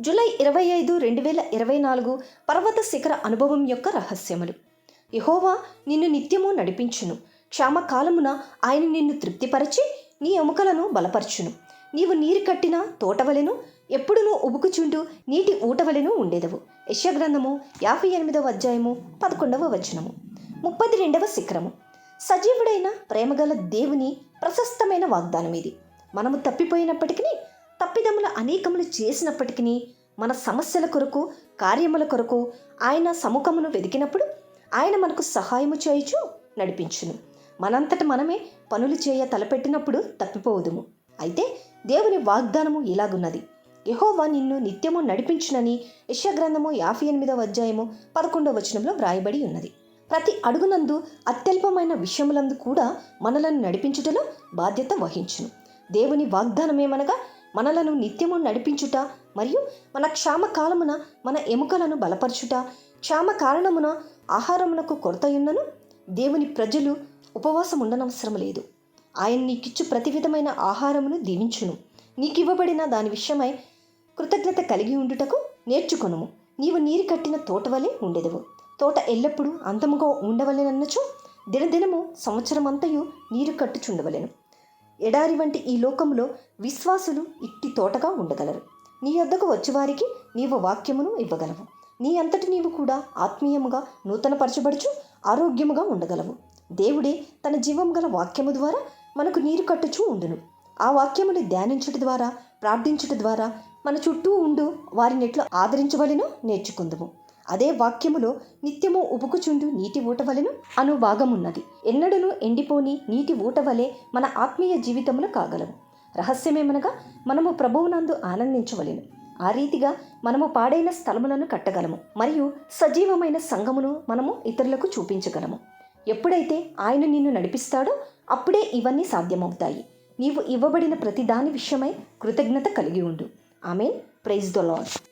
July ఇరవై ఐదు రెండు వేల ఇరవై నాలుగు పర్వత శిఖర అనుభవం యొక్క రహస్యములు. యహోవా నిన్ను నిత్యము నడిపించును. క్షామకాలమున ఆయన నిన్ను తృప్తిపరచి నీ ఎముకలను బలపరచును. నీవు నీరు కట్టిన తోటవలెను ఎప్పుడునూ ఉబుకుచుంటూ నీటి ఊటవలెను ఉండేదవు. యశగ్రంథము యాభై ఎనిమిదవ అధ్యాయము పదకొండవ వచనము. ముప్పది రెండవ శిఖరము. సజీవుడైన ప్రేమగల దేవుని ప్రశస్తమైన వాగ్దానం ఇది మనము తప్పిపోయినప్పటికీ తప్పిదములు అనేకములు చేసినప్పటికీ మన సమస్యల కొరకు కార్యముల కొరకు ఆయన సముఖమును వెతికినప్పుడు ఆయన మనకు సహాయము చేయుచు నడిపించును. మనంతట మనమే పనులు చేయ తలపెట్టినప్పుడు తప్పిపోవుదుము అయితే దేవుని వాగ్దానము ఇలాగున్నది. యహోవా నిన్ను నిత్యము నడిపించునని యశగ్రంథము యాభై ఎనిమిదవ అధ్యాయము పదకొండవ వచనంలో వ్రాయబడి ఉన్నది. ప్రతి అడుగునందు అత్యల్పమైన విషయములందు కూడా మనలను నడిపించుటలో బాధ్యత వహించును. దేవుని వాగ్దానమేమనగా మనలను నిత్యము నడిపించుట మరియు మన క్షామ కాలమున మన ఎముకలను బలపరచుట క్షామ కారణమున ఆహారమునకు కొరతయున్నను దేవుని ప్రజలు ఉపవాసం ఉండనవసరం లేదు. ఆయన నీకిచ్చు ప్రతి విధమైన ఆహారమును దీవించును. నీకివ్వబడిన దాని విషయమై కృతజ్ఞత కలిగి ఉండుటకు నేర్చుకొనుము. నీవు నీరు కట్టిన తోట వలె ఉండెదవు. తోట ఎల్లప్పుడూ అంతముగా ఉండవలెనన్నచో దినదినము సంవత్సరమంతయు నీరు కట్టుచుండవలెను. ఎడారి వంటి ఈ లోకంలో విశ్వాసులు ఇట్టి తోటగా ఉండగలరు. నీ వద్దకు వచ్చేవారికి నీవు వాక్యమును ఇవ్వగలవు. నీ అంతటి నీవు కూడా ఆత్మీయముగా నూతనపరచబడుచు ఆరోగ్యముగా ఉండగలవు. దేవుడే తన జీవం గల వాక్యము ద్వారా మనకు నీరు కట్టుచూ ఉండును. ఆ వాక్యముని ధ్యానించుట ద్వారా ప్రార్థించుట ద్వారా మన చుట్టూ ఉండు వారిని ఎట్లా ఆదరించవలెనో నేర్చుకుందుము. అదే వాక్యములో నిత్యము ఉబుకుచుండు నీటి ఊటవలెను అను భాగమున్నది. ఎన్నడను ఎండిపోని నీటి ఊటవలే మన ఆత్మీయ జీవితములు కాగలవు. రహస్యమేమనగా మనము ప్రభువునందు ఆనందించవలెను. ఆ రీతిగా మనము పాడైన స్థలములను కట్టగలము. మరియు సజీవమైన సంఘమును మనము ఇతరులకు చూపించగలము. ఎప్పుడైతే ఆయన నిన్ను నడిపిస్తాడో అప్పుడే ఇవన్నీ సాధ్యమవుతాయి. నీవు ఇవ్వబడిన ప్రతి దాని విషయమై కృతజ్ఞత కలిగి ఉండు. ఆమెన్. Praise the lord